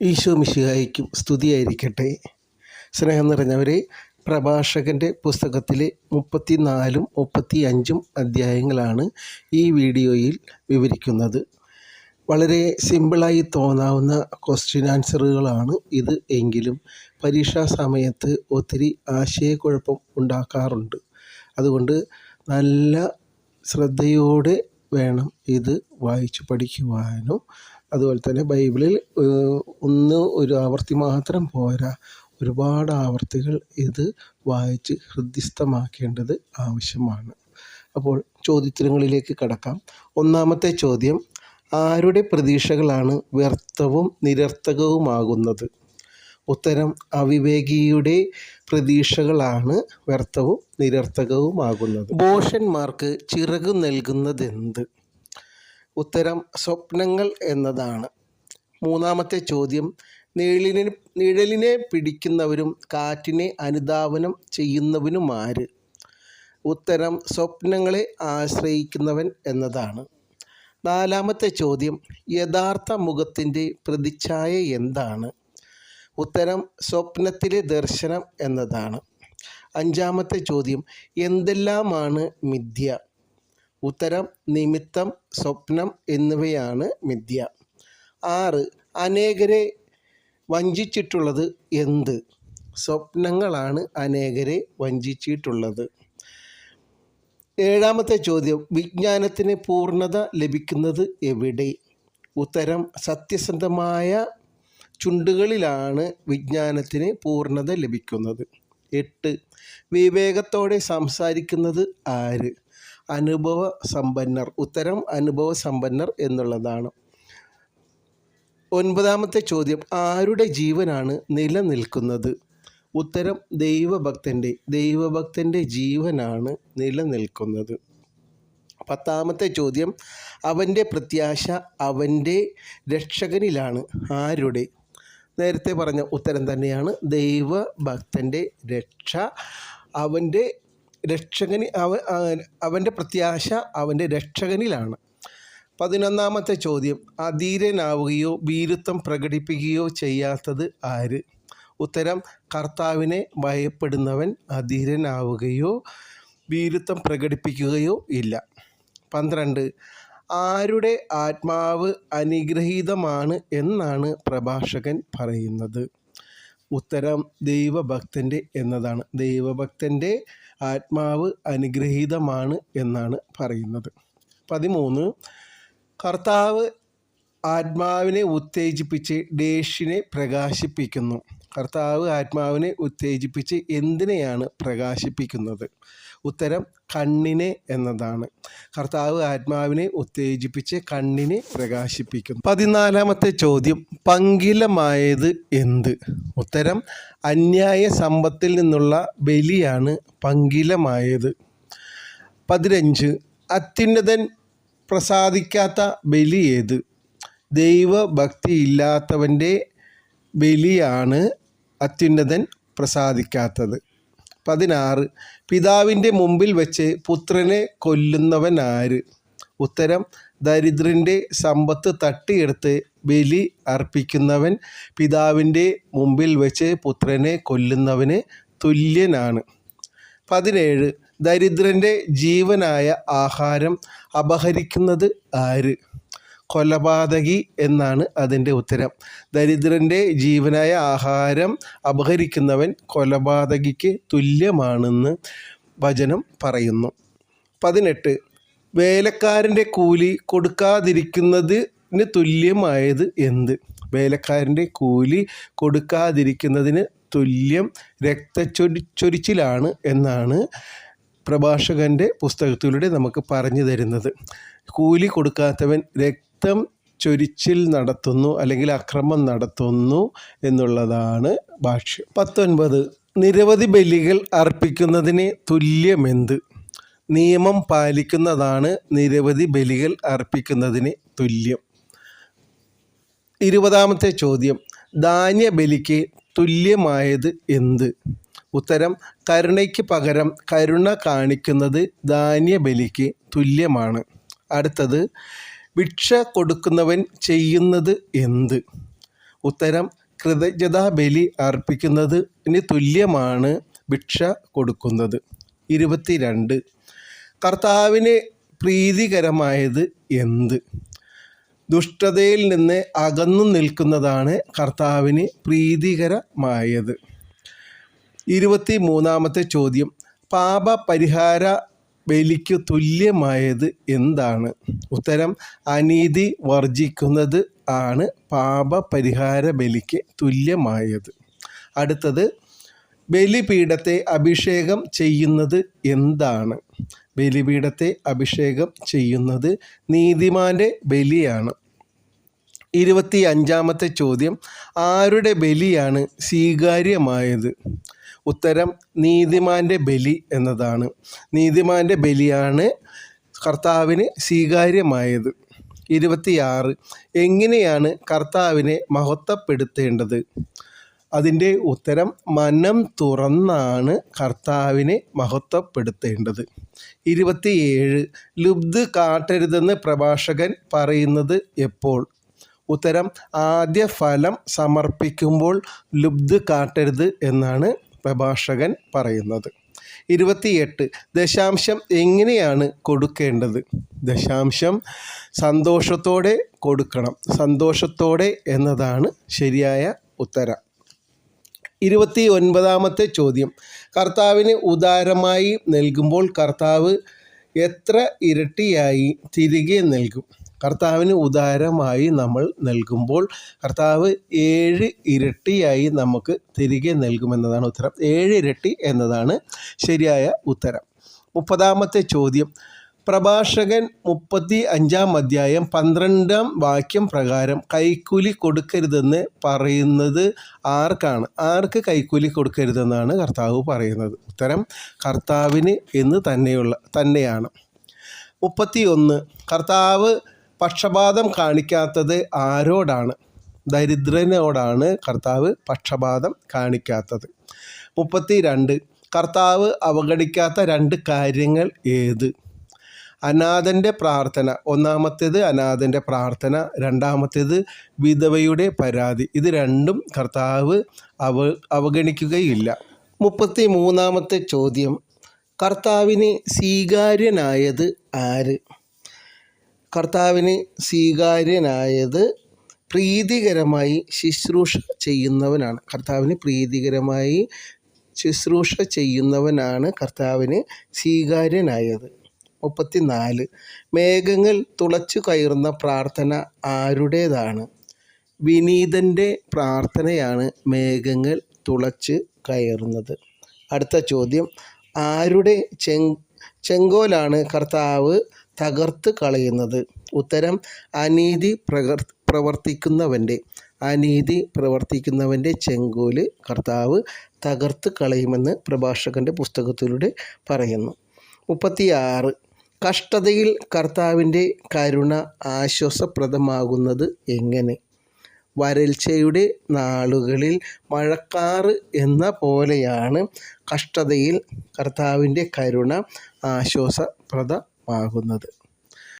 ഈശോ മിശിഹായിക്കും സ്തുതിയായിരിക്കട്ടെ. സ്നേഹം നിറഞ്ഞവരെ പ്രഭാഷകന്റെ പുസ്തകത്തിലെ മുപ്പത്തിനാലും മുപ്പത്തി അഞ്ചും അധ്യായങ്ങളാണ് ഈ വീഡിയോയിൽ വിവരിക്കുന്നത്. വളരെ സിമ്പിളായി തോന്നാവുന്ന ക്വസ്റ്റ്യൻ ആൻസറുകളാണ് ഇത് എങ്കിലും പരീക്ഷാ സമയത്ത് ഒത്തിരി ആശയക്കുഴപ്പം ഉണ്ടാക്കാറുണ്ട്. അതുകൊണ്ട് നല്ല ശ്രദ്ധയോടെ വേണം ഇത് വായിച്ചു പഠിക്കുവാനും. അതുപോലെ തന്നെ ബൈബിളിൽ ഒന്ന് ഒരു ആവർത്തി മാത്രം പോരാ. ഒരുപാട് ആവർത്തികൾ ഇത് വായിച്ച് ഹൃദ്യസ്ഥമാക്കേണ്ടത് ആവശ്യമാണ്. അപ്പോൾ ചോദ്യത്തിനങ്ങളിലേക്ക് കടക്കാം. ഒന്നാമത്തെ ചോദ്യം ആരുടെ പ്രതീക്ഷകളാണ് വ്യർത്ഥവും നിരർത്ഥകവുമാകുന്നത്? ഉത്തരം അവിവേകിയുടെ പ്രതീക്ഷകളാണ് വ്യർത്ഥവും നിരർത്ഥകവുമാകുന്നത്. ബോഷന്മാർക്ക് ചിറകു നൽകുന്നതെന്ത്? ഉത്തരം സ്വപ്നങ്ങൾ എന്നതാണ്. മൂന്നാമത്തെ ചോദ്യം നിഴലിനെ നിഴലിനെ പിടിക്കുന്നവരും കാറ്റിനെ അനുധാവനം ചെയ്യുന്നവനുമാര് ഉത്തരം സ്വപ്നങ്ങളെ ആശ്രയിക്കുന്നവൻ എന്നതാണ്. നാലാമത്തെ ചോദ്യം യഥാർത്ഥ മുഖത്തിന്റെ പ്രതിച്ഛായ എന്താണ്? ഉത്തരം സ്വപ്നത്തിലെ ദർശനം എന്നതാണ്. അഞ്ചാമത്തെ ചോദ്യം എന്തെല്ലാമാണ് മിഥ്യ? ഉത്തരം നിമിത്തം സ്വപ്നം എന്നിവയാണ് മിഥ്യ. ആറ് അനേകരെ വഞ്ചിച്ചിട്ടുള്ളത് എന്ത്? സ്വപ്നങ്ങളാണ് അനേകരെ വഞ്ചിച്ചിട്ടുള്ളത്. ഏഴാമത്തെ ചോദ്യം വിജ്ഞാനത്തിന് പൂർണത ലഭിക്കുന്നത് എവിടെ? ഉത്തരം സത്യസന്ധമായ ചുണ്ടുകളിലാണ് വിജ്ഞാനത്തിന് പൂർണത ലഭിക്കുന്നത്. എട്ട് വിവേകത്തോടെ സംസാരിക്കുന്നത് ആര്? അനുഭവ സമ്പന്നർ. ഉത്തരം അനുഭവ സമ്പന്നർ എന്നുള്ളതാണ്. ഒൻപതാമത്തെ ചോദ്യം. ആരുടെ ജീവനാണ് നിലനിൽക്കുന്നത്? ഉത്തരം ദൈവഭക്തന്റെ ദൈവഭക്തന്റെ ജീവനാണ് നിലനിൽക്കുന്നത്. പത്താമത്തെ ചോദ്യം. അവന്റെ പ്രത്യാശ അവന്റെ രക്ഷകനിലാണ്. ആരുടെ? നേരത്തെ പറഞ്ഞ ഉത്തരം തന്നെയാണ് ദൈവഭക്തന്റെ രക്ഷ അവന്റെ രക്ഷകനി അവ അവന്റെ പ്രത്യാശ അവന്റെ രക്ഷകനിലാണ്. പതിനൊന്നാമത്തെ ചോദ്യം അധീരനാവുകയോ ഭീരുത്വം പ്രകടിപ്പിക്കുകയോ ചെയ്യാത്തത് ആര്? ഉത്തരം കർത്താവിനെ ഭയപ്പെടുന്നവൻ അധീരനാവുകയോ ഭീരുത്വം പ്രകടിപ്പിക്കുകയോ ഇല്ല. പന്ത്രണ്ട് ആരുടെ ആത്മാവ് അനുഗ്രഹീതമാണ് എന്നാണ് പ്രഭാഷകൻ പറയുന്നത്. ഉത്തരം ദൈവഭക്തന്റെ എന്നതാണ്. ദൈവഭക്തന്റെ ആത്മാവ് അനുഗ്രഹീതമാണ് എന്നാണ് പറയുന്നത്. പതിമൂന്ന് കർത്താവ് ആത്മാവിനെ ഉത്തേജിപ്പിച്ച് ഡേഷിനെ പ്രകാശിപ്പിക്കുന്നു. കർത്താവ് ആത്മാവിനെ ഉത്തേജിപ്പിച്ച് എന്തിനെയാണ് പ്രകാശിപ്പിക്കുന്നത്? ഉത്തരം കണ്ണിനെ എന്നതാണ്. കർത്താവ് ആത്മാവിനെ ഉത്തേജിപ്പിച്ച് കണ്ണിനെ പ്രകാശിപ്പിക്കുന്നു. പതിനാലാമത്തെ ചോദ്യം പങ്കിലമായത് എന്ത്? ഉത്തരം അന്യായ സമ്പത്തിൽ നിന്നുള്ള ബലിയാണ് പങ്കിലമായത്. പതിനഞ്ച് അത്യുന്നതൻ പ്രസാദിക്കാത്ത ബലി ഏത്? ദൈവഭക്തിയില്ലാത്തവന്റെ ബലിയാണ് അത്യുന്നതൻ പ്രസാദിക്കാത്തത്. പതിനാറ്. പിതാവിന്റെ മുമ്പിൽ വെച്ച് പുത്രനെ കൊല്ലുന്നവൻ ആര് ഉത്തരം ദരിദ്രന്റെ സമ്പത്ത് തട്ടിയെടുത്ത് ബലി അർപ്പിക്കുന്നവൻ പിതാവിന്റെ മുമ്പിൽ വെച്ച് പുത്രനെ കൊല്ലുന്നവന് തുല്യനാണ്. പതിനേഴ്. ദരിദ്രന്റെ ജീവനായ ആഹാരം അപഹരിക്കുന്നത് ആര്? കൊലപാതകി എന്നാണ് അതിന്റെ ഉത്തരം. ദരിദ്രന്റെ ജീവനായ ആഹാരം അപഹരിക്കുന്നവൻ കൊലപാതകിക്ക് തുല്യമാണെന്ന് വചനം പറയുന്നു. പതിനെട്ട്. വേലക്കാരന്റെ കൂലി കൊടുക്കാതിരിക്കുന്നതിന് തുല്യമായത് എന്ത്? വേലക്കാരന്റെ കൂലി കൊടുക്കാതിരിക്കുന്നതിന് തുല്യം രക്തച്ചൊരി ചൊരിച്ചിലാണ് എന്നാണ് പ്രഭാഷകന്റെ പുസ്തകത്തിലൂടെ നമുക്ക് പറഞ്ഞു തരുന്നത്. കൂലി കൊടുക്കാത്തവൻ രക്തം ചൊരിച്ചിൽ നടത്തുന്നു അല്ലെങ്കിൽ അക്രമം നടത്തുന്നു എന്നുള്ളതാണ് ഭാഷ്യം. പത്തൊൻപത്. നിരവധി ബലികൾ അർപ്പിക്കുന്നതിന് തുല്യമെന്ത്? നിയമം പാലിക്കുന്നതാണ് നിരവധി ബലികൾ അർപ്പിക്കുന്നതിന് തുല്യം. ഇരുപതാമത്തെ ചോദ്യം. ധാന്യബലിക്ക് തുല്യമായത് എന്ത്? ഉത്തരം കരുണയ്ക്ക് പകരം കരുണ കാണിക്കുന്നത് ധാന്യബലിക്ക് തുല്യമാണ്. അടുത്തത് ഭിക്ഷ കൊടുക്കുന്നവൻ ചെയ്യുന്നത് എന്ത്? ഉത്തരം കൃതജ്ഞതാ ബലി അർപ്പിക്കുന്നതിന് തുല്യമാണ് ഭിക്ഷ കൊടുക്കുന്നത്. ഇരുപത്തിരണ്ട് കർത്താവിന് പ്രീതികരമായത് എന്ത്? ദുഷ്ടതയിൽ നിന്ന് അകന്നു നിൽക്കുന്നതാണ് കർത്താവിന് പ്രീതികരമായത്. ഇരുപത്തി മൂന്നാമത്തെ ചോദ്യം പാപപരിഹാര ബലിക്കു തുല്യമായത് എന്താണ്? ഉത്തരം അനീതി വർജിക്കുന്നത് ആണ് പാപപരിഹാര ബലിക്ക് തുല്യമായത്. അടുത്തത് ബലിപീഠത്തെ അഭിഷേകം ചെയ്യുന്നത് എന്താണ്? ബലിപീഠത്തെ അഭിഷേകം ചെയ്യുന്നത് നീതിമാന്റെ ബലിയാണ്. ഇരുപത്തി അഞ്ചാമത്തെ ചോദ്യം ആരുടെ ബലിയാണ് സ്വീകാര്യമായത്? ഉത്തരം നീതിമാന്റെ ബലി എന്നതാണ്. നീതിമാന്റെ ബലിയാണ് കർത്താവിന് സ്വീകാര്യമായത്. ഇരുപത്തിയാറ്. എങ്ങനെയാണ് കർത്താവിനെ മഹത്വപ്പെടുത്തേണ്ടത്? അതിന്റെ ഉത്തരം മനം തുറന്നാണ് കർത്താവിനെ മഹത്വപ്പെടുത്തേണ്ടത്. ഇരുപത്തിയേഴ്. ലുബ്ധ് കാട്ടരുതെന്ന് പ്രഭാഷകൻ പറയുന്നത് എപ്പോൾ? ഉത്തരം ആദ്യ ഫലം സമർപ്പിക്കുമ്പോൾ ലുബ്ധ് കാട്ടരുത് എന്നാണ് പ്രഭാഷകൻ പറയുന്നത്. ഇരുപത്തിയെട്ട് ദശാംശം എങ്ങനെയാണ് കൊടുക്കേണ്ടത്? ദശാംശം സന്തോഷത്തോടെ കൊടുക്കണം. സന്തോഷത്തോടെ എന്നതാണ് ശരിയായ ഉത്തരം. ഇരുപത്തി ഒൻപതാമത്തെ ചോദ്യം. കർത്താവിന് ഉദാരമായി നൽകുമ്പോൾ കർത്താവ് എത്ര ഇരട്ടിയായി തിരികെ നൽകും? കർത്താവിന് ഉദാരമായി നമ്മൾ നൽകുമ്പോൾ കർത്താവ് ഏഴ് ഇരട്ടിയായി നമുക്ക് തിരികെ നൽകുമെന്നതാണ് ഉത്തരം. ഏഴ് ഇരട്ടി എന്നതാണ് ശരിയായ ഉത്തരം. മുപ്പതാമത്തെ ചോദ്യം. പ്രഭാഷകൻ മുപ്പത്തി അഞ്ചാം അധ്യായം പന്ത്രണ്ടാം വാക്യം പ്രകാരം കൈക്കൂലി കൊടുക്കരുതെന്ന് പറയുന്നത് ആർക്കാണ്? ആർക്ക് കൈക്കൂലി കൊടുക്കരുതെന്നാണ് കർത്താവ് പറയുന്നത്. ഉത്തരം കർത്താവിന് എന്ന് തന്നെയുള്ള തന്നെയാണ്. മുപ്പത്തി ഒന്ന് കർത്താവ് പക്ഷപാതം കാണിക്കാത്തത് ആരോടാണ്? ദരിദ്രനോടാണ് കർത്താവ് പക്ഷപാതം കാണിക്കാത്തത്. മുപ്പത്തി രണ്ട് കർത്താവ് അവഗണിക്കാത്ത രണ്ട് കാര്യങ്ങൾ ഏത്? അനാഥന്റെ പ്രാർത്ഥന. ഒന്നാമത്തേത് അനാഥന്റെ പ്രാർത്ഥന. രണ്ടാമത്തേത് വിധവയുടെ പരാതി. ഇത് രണ്ടും കർത്താവ് അവ അവഗണിക്കുകയില്ല. മുപ്പത്തി മൂന്നാമത്തെ ചോദ്യം. കർത്താവിന് സ്വീകാര്യനായത് ആര്? കർത്താവിന് സ്വീകാര്യനായത് പ്രീതികരമായി ശുശ്രൂഷ ചെയ്യുന്നവനാണ്. കർത്താവിന് പ്രീതികരമായി ശുശ്രൂഷ ചെയ്യുന്നവനാണ് കർത്താവിന് സ്വീകാര്യനായത്. മുപ്പത്തിനാല്. മേഘങ്ങൾ തുളച്ചു കയറുന്ന പ്രാർത്ഥന ആരുടേതാണ്? വിനീതന്റെ പ്രാർത്ഥനയാണ് മേഘങ്ങൾ തുളച്ച് കയറുന്നത്. അടുത്ത ചോദ്യം. ആരുടെ ചെങ് ചെങ്കോലാണ് കർത്താവ് തകർത്ത് കളയുന്നത്. ഉത്തരം അനീതി പ്രകർ പ്രവർത്തിക്കുന്നവന്റെ അനീതി പ്രവർത്തിക്കുന്നവന്റെ ചെങ്കോൽ കർത്താവ് തകർത്ത് കളയുമെന്ന് പ്രഭാഷകന്റെ പുസ്തകത്തിലൂടെ പറയുന്നു. മുപ്പത്തിയാറ്. കഷ്ടതയിൽ കർത്താവിന്റെ കരുണ ആശ്വാസപ്രദമാകുന്നത് എങ്ങനെ? വരൾച്ചയുടെ നാളുകളിൽ മഴക്കാറ് എന്ന പോലെയാണ് കഷ്ടതയിൽ കർത്താവിന്റെ കരുണ ആശ്വാസപ്രദമാകുന്നത്